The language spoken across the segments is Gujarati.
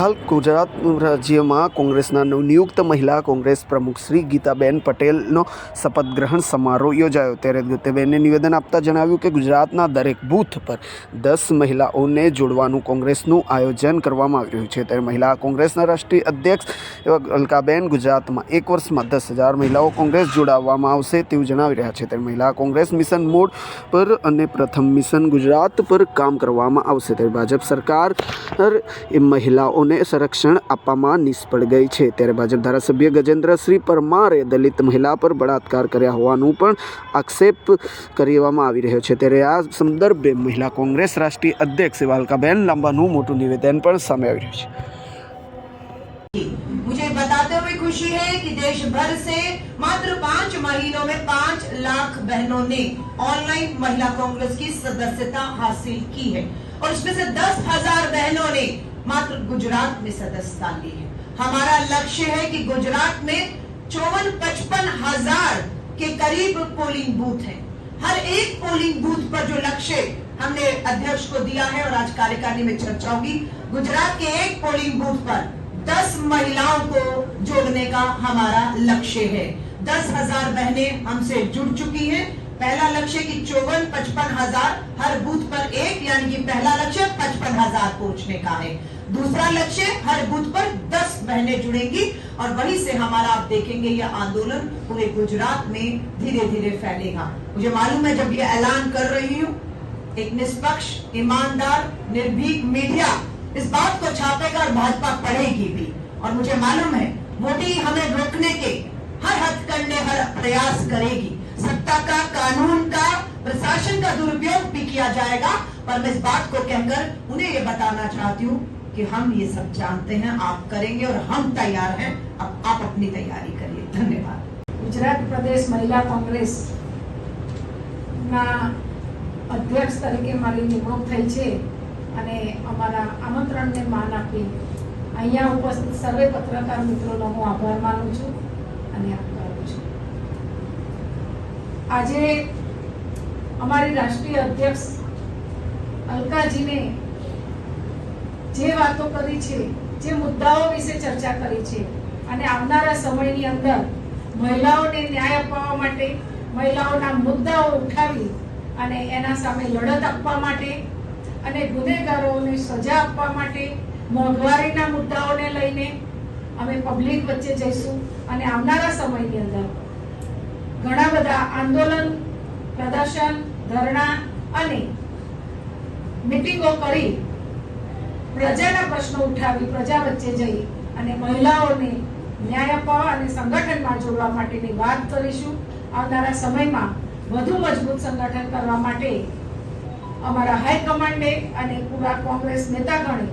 હાલ ગુજરાત રાજ્યમાં કોંગ્રેસના નવનિયુક્ત મહિલા કોંગ્રેસ પ્રમુખ શ્રી ગીતાબેન પટેલનો શપથગ્રહણ સમારોહ યોજાયો ત્યારે ગીતાબેને નિવેદન આપતા જણાવ્યું કે ગુજરાતના દરેક બૂથ પર દસ મહિલાઓને જોડવાનું કોંગ્રેસનું આયોજન કરવામાં આવી રહ્યું છે ત્યારે મહિલા કોંગ્રેસના રાષ્ટ્રીય અધ્યક્ષ એવા અલકાબેન ગુજરાતમાં એક વર્ષમાં દસ હજાર મહિલાઓ કોંગ્રેસ જોડાવવામાં આવશે તેવું જણાવી રહ્યા છે ત્યારે મહિલા કોંગ્રેસ મિશન મોડ પર અને પ્રથમ મિશન ગુજરાત પર કામ કરવામાં આવશે ત્યારે ભાજપ સરકાર એ મહિલાઓને મેસ રક્ષણ અપવામાં નિષ્ફળ ગઈ છે તેર બાદધારા સભ્ય ગજેન્દ્ર શ્રી પર મારે દલિત મહિલા પર બડાતકાર કર્યા હોવાનું પણ અક્સેપ્ટ કરીવામાં આવી રહ્યો છે તેર આ સંદર્ભે મહિલા કોંગ્રેસ રાષ્ટ્રીય અધ્યક્ષ શિવાલ કા બેન લંબાનું મોટું નિવેદન પર સામે આવી રહ્યો છે મને બતાતે ہوئے ખુશી છે કે દેશ ભર સે માત્ર 5 મહિના મે 5 લાખ બહેનોને ઓનલાઈન મહિલા કોંગ્રેસની સદસ્યતા હાંસલ કરી છે અને उसमे से 10000 બહેનોને मात्र गुजरात में सदस्यता ली है हमारा लक्ष्य है कि गुजरात में चौवन पचपन हजार के करीब पोलिंग बूथ हैं हर एक पोलिंग बूथ पर जो लक्ष्य हमने अध्यक्ष को दिया है और आज कार्यकारिणी में चर्चा होगी गुजरात के एक पोलिंग बूथ पर दस महिलाओं को जोड़ने का हमारा लक्ष्य है दस हजार बहने हमसे जुड़ चुकी हैं पहला लक्ष्य कि चौवन पचपन हजार हर बूथ पर एक यानी कि पहला लक्ष्य पचपन हजार पहुंचने का है दूसरा लक्ष्य हर बूथ पर दस बहने जुड़ेंगी और वहीं से हमारा आप देखेंगे यह आंदोलन पूरे गुजरात में धीरे धीरे फैलेगा मुझे मालूम है जब यह ऐलान कर रही हूँ एक निष्पक्ष ईमानदार निर्भीक मीडिया इस बात को छापेगा और भाजपा पढ़ेगी भी और मुझे मालूम है मोदी हमें रोकने के हर हथकंडे हर प्रयास करेगी सत्ता का कानून का प्रशासन का दुरुपयोग भी किया जाएगा पर मैं इस बात को कहकर उन्हें ये बताना चाहती हूँ कि हम ये सब जानते हैं आप करेंगे और हम तैयार हैं अब आप अपनी तैयारी करिए धन्यवाद गुजरात प्रदेश महिला कांग्रेस ના અધ્યક્ષ તરીકે મારી નિમણૂક થઈ છે અને અમારા આમંત્રણને માન આપી અહીંયા ઉપસ્થિત સર્વે પત્રકાર મિત્રોનો હું આભાર માનું છું આજે અમારી રાષ્ટ્રીય અધ્યક્ષ અલકાજીને જે વાતો કરી છે જે મુદ્દાઓ વિશે ચર્ચા કરી છે અને આવનારા સમયની અંદર મહિલાઓને ન્યાય અપાવવા માટે મહિલાઓના મુદ્દાઓ ઉઠાવી અને એના સામે લડત આપવા માટે અને ગુનેગારોને સજા આપવા માટે મોંઘવારીના મુદ્દાઓને લઈને અમે પબ્લિક વચ્ચે જઈશું અને આવનારા સમયની અંદર આંદોલન પ્રદર્શન ધરણા અને મિટિંગો કરી પ્રજાના પ્રશ્નો ઉઠાવી પ્રજા વચ્ચે જઈ અને મહિલાઓને ન્યાય અપાવવા અને સંગઠનમાં જોડવા માટેની વાત કરીશું આવનારા સમયમાં વધુ મજબૂત સંગઠન કરવા માટે અમારા હાઈકમાન્ડે અને પૂરા કોંગ્રેસ નેતાગણે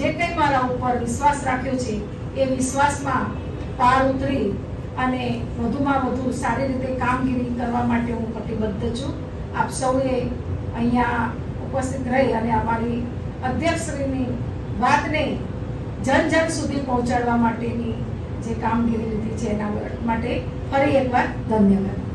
જે કંઈ મારા ઉપર વિશ્વાસ રાખ્યો છે એ વિશ્વાસમાં પાર ઉતરી અને વધુમાં વધુ સારી રીતે કામગીરી કરવા માટે હું કટિબદ્ધ છું આપ સૌએ અહીંયા ઉપસ્થિત રહી અને અમારી અધ્યક્ષશ્રીની વાતને જન જન સુધી પહોંચાડવા માટેની જે કામગીરી લીધી છે એના માટે ફરી એકવાર ધન્યવાદ